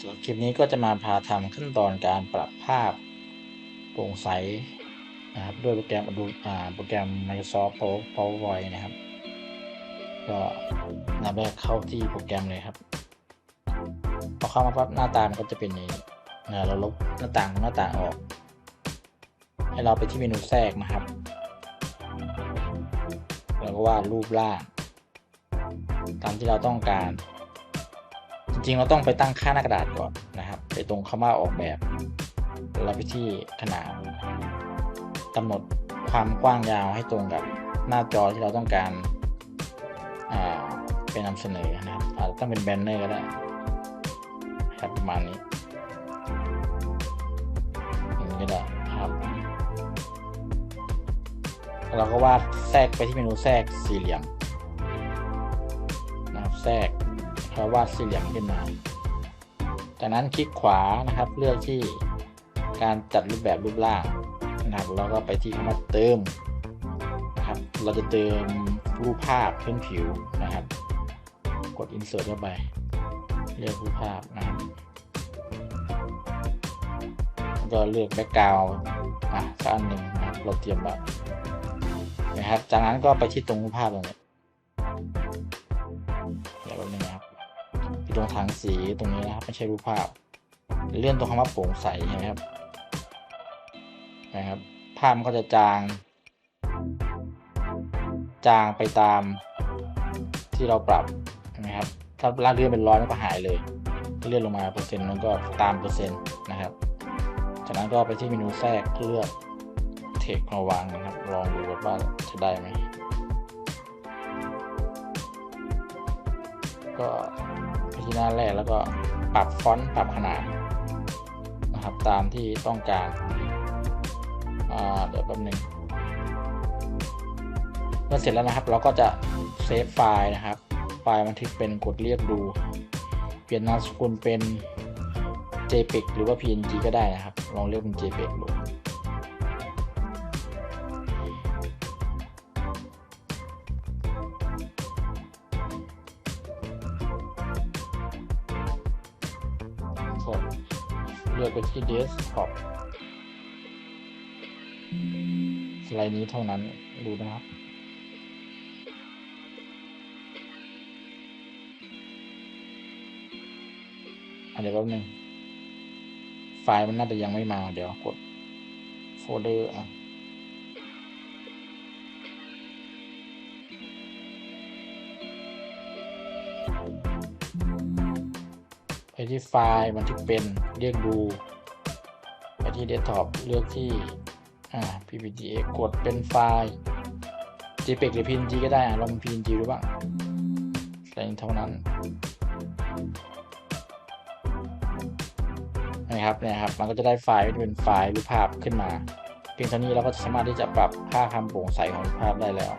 ส่วนคลิปนี้ก็จะมาพาทำขั้นตอนการปรับภาพโปร่งใสนะครับด้วยโปรแกรม Adobe อ่าโปรแกรม Microsoft Power- PowerPoint นะครับ ก็นำแรกเข้าที่โปรแกรมเลยครับพอเข้ามาปั๊บหน้าตามันก็จะเป็นนี้นะเราลบหน้าต่างของหน้าต่างออก ให้เราไปที่เมนูแทรกนะครับแล้วก็วาดรูปร่าง ตามที่เราต้องการ จริงเราต้องไปตั้งค่าหน้ากระดาษก่อนนะครับ ไปตรงคำว่าออกแบบแล้วไปที่ขนาดกำหนดความกว้างยาวให้ตรงกับหน้าจอที่เราต้องการาไปนำเสนอนะครับอาจจะต้องเป็นแบนเนอร์ก็ได้ครับประมาณนี้อย่างนี้ก็ได้ครับเราก็วาดแทรกไปที่เมนูแทรกสี่เหลี่ยมนะครับแทรก แล้ววาดสี่เหลี่ยมขึ้นมาจากนั้นคลิกขวานะครับเลือกที่การจัดรูปแบบรูปร่างนะครับแล้วก็ไปที่คำว่าเติมนะครับเราจะเติมรูปภาพพื้นผิวนะครับ กด insert เข้าไปเลือกรูปภาพนะครับก็เลือก background อะสักอันหนึ่งนะครับเราเตรียมไว้นะครับจากนั้นก็ไปที่ตรงรูปภาพตรงนี้ ตรงถังสีตรงนี้นะครับไม่ใช่รูปภาพ เลื่อนตรงคำว่าโปร่งใสใช่ไหมครับนะครับ ภาพมันก็จะจาง จางไปตามที่เราปรับนะครับถ้าลากเลื่อนเป็นร้อยมันก็หายเลยเลื่อนลงมาเปอร์เซ็นต์มันก็ตามเปอร์เซ็นต์นะครับ จากนั้นก็ไปที่เมนูแทรกเลือกเทคมาวางนะครับ ลองดูว่าจะได้ไหมก็ หน้าแรกแล้วก็ปรับฟอนต์ปรับขนาดนะครับตามที่ต้องการอ่าเดี๋ยวแป๊บนึงเมื่อเสร็จแล้วนะครับ เราก็จะเซฟไฟล์นะครับ ไฟล์บันทึกเป็นกดเรียกดู เปลี่ยนนามสกุลเป็น JPEG หรือว่า PNG ก็ได้นะครับ ลองเลือกเป็น JPEG ดู กดเลือกไปที่ Desktop สไลด์นี้เท่านั้นดูนะครับ อันเดี๋ยวแป๊บนึง ไฟล์มันน่าจะยังไม่มา เดี๋ยวกดโฟลเดอร์อะ ที่ไฟล์บันทึกเป็นเรียกดู ไปที่เดสก์ท็อปเลือกที่อ่า PPTX กดเป็นไฟล์ JPEG หรือ PNG ก็ได้ลอง PNG ดูบ้างแต่เท่านั้นนะครับเนี่ยครับมันก็จะได้ไฟล์เป็นไฟล์รูปภาพขึ้นมา เพียงเท่านี้เราก็สามารถที่จะปรับค่าความโปร่งใสของรูปภาพได้แล้ว